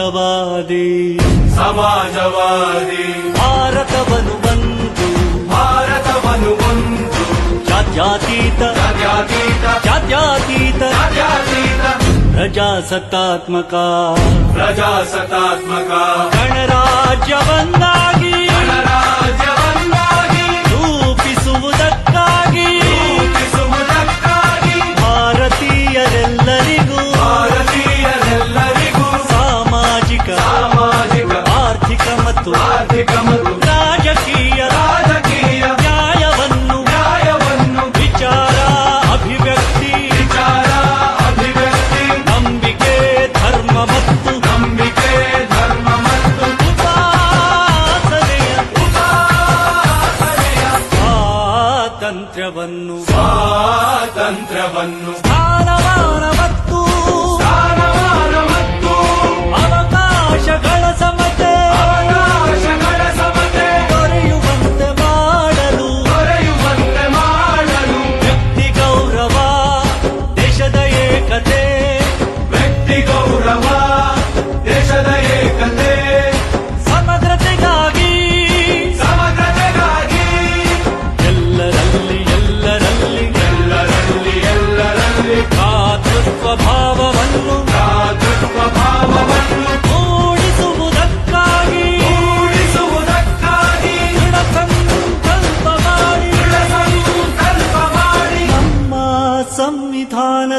ಸಮಾಜವಾದಿ. ಸಮಾಜವಾದಿ. ಭಾರತವನ್ನು ಒಂದು ಭಾರತವನ್ನು ಒಂದು ಜಾತ್ಯಾತೀತ. ಜಾತ್ಯಾತೀತ. ಜಾತ್ಯಾತೀತ. ಜಾತ್ಯಾತೀತ. ಪ್ರಜಾಸತ್ತಾತ್ಮಕ. ಪ್ರಜಾಸತ್ತಾತ್ಮಕ. ಗಣರಾಜ್ಯವನ್ನಾಗಿ ಸ್ವಾತಂತ್ರ್ಯವನ್ನು